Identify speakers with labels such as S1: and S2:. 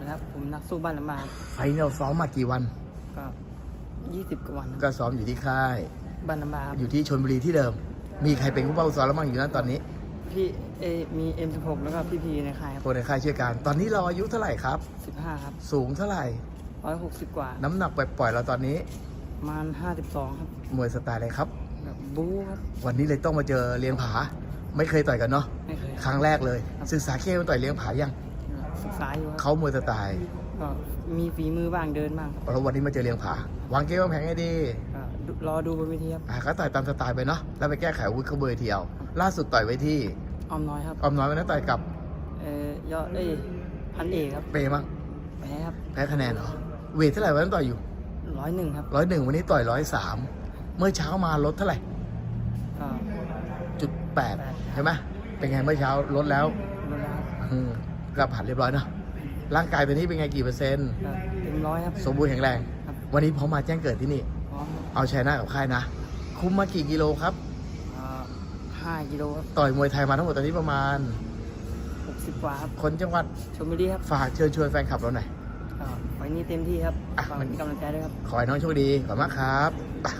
S1: นะครับผมนักสู้บ้านละมาครับ
S2: ไฟล์เราซ้อมมากี่วัน
S1: ก็ยี่สิบกว่าวันครับ
S2: ก็ซ้อมอยู่ที่ค่าย
S1: บ้านละมาครับ
S2: อยู่ที่ชนบุรีที่เดิม มีใครเป็นผู้เป้าซ้อมแล้วบ้างอยู่นั้นตอนนี้
S1: พี่เอมีเอ็มสิบหกแล้วก็พี่พีในค่ายครับ
S2: คนในค่ายช่วยกันตอนนี้เราอายุเท่าไหร่ครับ
S1: สิบห้าครับ
S2: สูงเท่าไหร่
S1: ร้อยหกสิบกว่า
S2: น้ำหนักปล่อยๆเราตอนนี้
S1: ประมาณห้าสิบสองครับ
S2: มวยสไตล์อะไรครับ
S1: แบบบู๊ครับ
S2: วันนี้เลยต้องมาเจอเลี้ยงผา ไม่เคยต่อยกันเนาะ
S1: ไม่เคย
S2: ครั้งแรกเลย ศึกษาเคมันต่อยเลี้ยงผายัง
S1: ศึกษาอยู่ครับ
S2: เขามวยสไตล์
S1: ก็มีฝีมือบ้างเดินบ้างครับ
S2: แล้ววันนี้มาเจอเลี้ยงผาวางเกมวางแผนให้ดี
S1: ก็ดูรอดูบนเวทีครับ
S2: อะก็ต่อยตามสไตล์ไปเนาะแล้วไปแก้ไขอาวุ้เขาเบอร์เทียว ล่าสุดต่อยไว้ที่
S1: ออมน้อยครับ
S2: ออมน้อยวันนั้นต่อยกับ
S1: เอ่อยอดเอ้ยพันเอกครับ
S2: เปย์มั้ง
S1: แพ้ครับ
S2: แพ้คะแนนเหรอเวทเท่าไหร่วันนั้นต่อยอยู่
S1: ร้อยหนึ่งครับ
S2: ร้อยหนึ่งวันนี้ต่อยร้อยสามเมื่อเช้ามาลดเท่าไหร่
S1: ก็
S2: จุดแปดใช่ไหมเป็นไงเมื่อเช้าลดแล้ว
S1: เวลา
S2: อืม ก็ผ่านเรียบร้อยเนาะร่างกายตัวนี้เป็นไงกี่เปอร์เซ็นต์
S1: ก็เต็มร้อยครับ
S2: สมบูรณ์แข็งแรง
S1: ครับ
S2: วันนี้พร้อมมาแจ้งเกิดที่นี่
S1: พร้อมครับ
S2: เอาชยนะกับค่ายนะ คุมมากี่กิโลครับ
S1: อ่าห้ากิโลครับ
S2: ต่อยมวยไทยมาทั้งหมดตอนนี้ประมาณ
S1: หกสิบกว่าครับ
S2: คนจังหวัด
S1: ชมบุรีครับ
S2: ฝากเชิญชวนแฟนคลับเราหน่อย
S1: ก็ไฟล์นี้เต็มที่ครับ
S2: อะ
S1: ฝากเป็นกำลังใจด้วยครับ
S2: ขอให้น้องโชคดีขอบคุณมากครับ